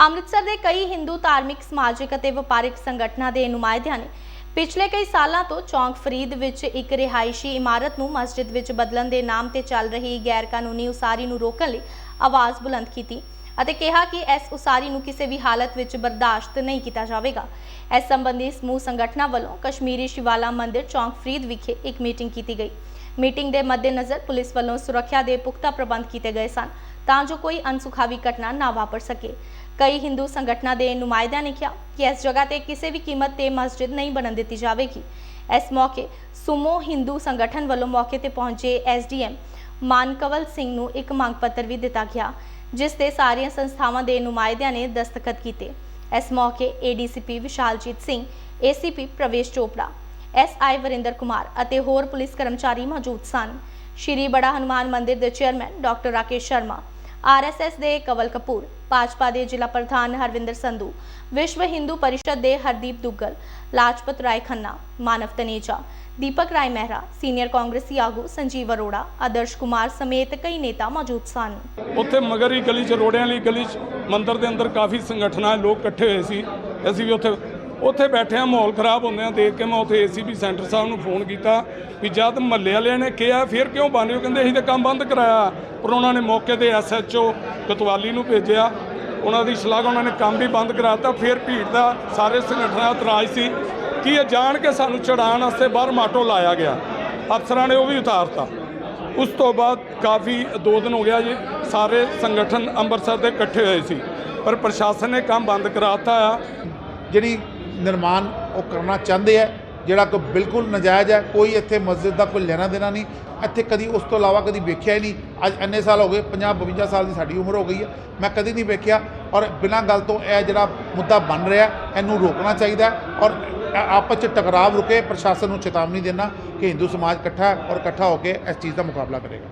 ਅੰਮ੍ਰਿਤਸਰ ਦੇ ਕਈ ਹਿੰਦੂ ਧਾਰਮਿਕ, ਸਮਾਜਿਕ ਅਤੇ ਵਪਾਰਿਕ ਸੰਗਠਨਾਂ ਦੇ ਨੁਮਾਇੰਦਿਆਂ ਨੇ ਪਿਛਲੇ ਕਈ ਸਾਲਾਂ ਤੋਂ ਚੌਂਕ ਫਰੀਦ ਵਿੱਚ ਇੱਕ ਰਿਹਾਇਸ਼ੀ ਇਮਾਰਤ ਨੂੰ ਮਸਜਿਦ ਵਿੱਚ ਬਦਲਣ ਦੇ ਨਾਮ ਤੇ ਚੱਲ ਰਹੀ ਗੈਰ ਕਾਨੂੰਨੀ ਉਸਾਰੀ ਨੂੰ ਰੋਕਣ ਲਈ ਆਵਾਜ਼ ਬੁਲੰਦ ਕੀਤੀ ਅਤੇ ਕਿਹਾ ਕਿ ਇਸ ਉਸਾਰੀ ਨੂੰ ਕਿਸੇ ਵੀ ਹਾਲਤ ਵਿੱਚ ਬਰਦਾਸ਼ਤ ਨਹੀਂ ਕੀਤਾ ਜਾਵੇਗਾ। ਇਸ ਸੰਬੰਧੀ ਸਮੂਹ ਸੰਗਠਨਾਂ ਵੱਲੋਂ ਕਸ਼ਮੀਰੀ ਸ਼ਿਵਾਲਾ ਮੰਦਿਰ ਚੌਂਕ ਫਰੀਦ ਵਿਖੇ ਇੱਕ ਮੀਟਿੰਗ ਕੀਤੀ ਗਈ। ਮੀਟਿੰਗ ਦੇ ਮੱਦੇਨਜ਼ਰ ਪੁਲਿਸ ਵੱਲੋਂ ਸੁਰੱਖਿਆ ਦੇ ਪੁਖਤਾ ਪ੍ਰਬੰਧ ਕੀਤੇ ਗਏ ਸਨ। ਤਾਂ ਜੋ ਕੋਈ ਅਨਸੁਖਾਵੀ ਘਟਨਾ ਨਾ ਵਾਪਰ ਸਕੇ। ਕਈ ਹਿੰਦੂ ਸੰਗਠਨਾਂ ਦੇ ਨੁਮਾਇੰਦਿਆਂ ਨੇ ਕਿਹਾ ਕਿ ਇਸ ਜਗ੍ਹਾ ਤੇ ਕਿਸੇ ਵੀ ਕੀਮਤ ਤੇ ਮਸਜਿਦ ਨਹੀਂ ਬਣਨ ਦਿੱਤੀ ਜਾਵੇਗੀ। ਇਸ ਮੌਕੇ ਸੁਮੋ ਹਿੰਦੂ ਸੰਗਠਨ ਵੱਲੋਂ ਮੌਕੇ ਤੇ ਪਹੁੰਚੇ ਐਸਡੀਐਮ ਮਾਨਕਵਲ ਸਿੰਘ ਨੂੰ ਇੱਕ ਮੰਗ ਪੱਤਰ ਵੀ ਦਿੱਤਾ ਗਿਆ, ਜਿਸ ਤੇ ਸਾਰੀਆਂ ਸੰਸਥਾਵਾਂ ਦੇ ਨੁਮਾਇੰਦਿਆਂ ਨੇ ਦਸਤਖਤ ਕੀਤੇ। ਇਸ ਮੌਕੇ ਏਡੀਸੀਪੀ ਵਿਸ਼ਾਲਜੀਤ ਸਿੰਘ, ਏਸੀਪੀ ਪ੍ਰਵੇਸ਼ ਚੋਪੜਾ ਐਸਆਈ ਵਰਿੰਦਰ ਕੁਮਾਰ ਅਤੇ ਹੋਰ ਪੁਲਿਸ ਕਰਮਚਾਰੀ ਮੌਜੂਦ ਸਨ। ਸ਼੍ਰੀ ਬੜਾ ਹਨੂਮਾਨ ਮੰਦਿਰ ਦੇ chairman doctor Rakesh Sharma, RSS ਦੇ ਕਵਲ ਕਪੂਰ, ਭਾਜਪਾ ਦੇ ਜ਼ਿਲ੍ਹਾ ਪ੍ਰਧਾਨ ਹਰਵਿੰਦਰ ਸੰਧੂ, ਵਿਸ਼ਵ ਹਿੰਦੂ ਪਰਿਸ਼ਦ ਦੇ ਹਰਦੀਪ ਦੁੱਗਲ, ਲਾਜਪਤ ਰਾਏ ਖੰਨਾ, ਮਾਨਵ ਤਨੇਜਾ, ਦੀਪਕ ਰਾਏ ਮਹਿਰਾ, ਸੀਨੀਅਰ ਕਾਂਗਰਸੀ ਆਗੂ ਸੰਜੀਵ ਅਰੋੜਾ, ਆਦਰਸ਼ ਕੁਮਾਰ ਸਮੇਤ ਕਈ ਨੇਤਾ ਮੌਜੂਦ ਸਨ। ਉੱਥੇ ਮਗਰ ਗਲੀ 'ਚ, ਰੋੜਿਆਂ ਵਾਲੀ ਗਲੀ 'ਚ ਮੰਦਿਰ ਦੇ ਅੰਦਰ ਕਾਫੀ ਸੰਗਠਨਾਂ, ਲੋਕ ਇਕੱਠੇ ਹੋਏ ਸੀ। ਅਸੀਂ ਵੀ ਉੱਥੇ ਉੱਥੇ ਬੈਠਿਆਂ ਮਾਹੌਲ ਖਰਾਬ ਹੁੰਦਿਆਂ ਦੇਖ ਕੇ ਮੈਂ ਉੱਥੇ ਏਸੀਪੀ ਸੈਂਟਰ ਸਾਹਿਬ ਨੂੰ ਫੋਨ ਕੀਤਾ ਵੀ ਜਦ ਮਹੱਲੇ ਵਾਲਿਆਂ ਨੇ ਕਿਹਾ, ਫਿਰ ਕਿਉਂ ਬੰਦ ਹੋ ਕਹਿੰਦੇ ਅਸੀਂ ਤਾਂ ਕੰਮ ਬੰਦ ਕਰਾਇਆ। ਪਰ ਉਹਨਾਂ ਨੇ ਮੌਕੇ ਤੇ ਐਸਐਚਓ ਕਤਵਾਲੀ ਨੂੰ ਭੇਜਿਆ। ਉਹਨਾਂ ਦੀ ਸ਼ਲਾਘਾ ਉਹਨਾਂ ਨੇ ਕੰਮ ਵੀ ਬੰਦ ਕਰਾਤਾ। ਫਿਰ ਭੀੜ ਦਾ ਸਾਰੇ ਸੰਗਠਨਾਂ ਦਾ ਇਤਰਾਜ਼ ਸੀ ਕਿ ਇਹ ਜਾਣ ਕੇ ਸਾਨੂੰ ਚੜਾਉਣ ਵਾਸਤੇ ਬਾਹਰ ਮਾਟੋ ਲਾਇਆ ਗਿਆ। ਅਫਸਰਾਂ ਨੇ ਉਹ ਵੀ ਉਤਾਰਤਾ। ਉਸ ਤੋਂ ਬਾਅਦ ਕਾਫੀ ਦੋ ਦਿਨ ਹੋ ਗਿਆ ਜੀ, ਸਾਰੇ ਸੰਗਠਨ ਅੰਮ੍ਰਿਤਸਰ ਦੇ ਇਕੱਠੇ ਹੋਏ ਸੀ। ਪਰ ਪ੍ਰਸ਼ਾਸਨ ਨੇ ਕੰਮ ਬੰਦ ਕਰਾਤਾ ਆ। ਜਿਹੜੀ ਨਿਰਮਾਣ ਉਹ ਕਰਨਾ ਚਾਹੁੰਦੇ ਆ, ਜਿਹੜਾ ਕਿ ਬਿਲਕੁਲ ਨਜਾਇਜ਼ ਹੈ, ਕੋਈ ਇੱਥੇ ਮਸਜਿਦ ਦਾ ਕੋਈ ਲੈਣਾ ਦੇਣਾ ਨਹੀਂ। ਇੱਥੇ ਕਦੀ ਉਸ ਤੋਂ ਇਲਾਵਾ ਕਦੀ ਵੇਖਿਆ ਹੀ ਨਹੀਂ। ਅੱਜ ਇੰਨੇ ਸਾਲ ਹੋ ਗਏ 50 52 ਸਾਲ ਦੀ ਸਾਡੀ ਉਮਰ ਹੋ ਗਈ ਹੈ। ਮੈਂ ਕਦੀ ਨਹੀਂ ਵੇਖਿਆ ਔਰ ਬਿਨਾਂ ਗੱਲ ਤੋਂ ਇਹ ਜਿਹੜਾ ਮੁੱਦਾ ਬਣ ਰਿਹਾ, ਇਹਨੂੰ ਰੋਕਣਾ ਚਾਹੀਦਾ ਔਰ ਆਪਸ 'ਚ ਟਕਰਾਵ ਰੁਕੇ, ਪ੍ਰਸ਼ਾਸਨ ਨੂੰ ਚੇਤਾਵਨੀ ਦੇਣਾ ਕਿ ਹਿੰਦੂ ਸਮਾਜ ਇਕੱਠਾ ਔਰ ਇਕੱਠਾ ਹੋ ਕੇ ਇਸ ਚੀਜ਼ ਦਾ ਮੁਕਾਬਲਾ ਕਰੇਗਾ।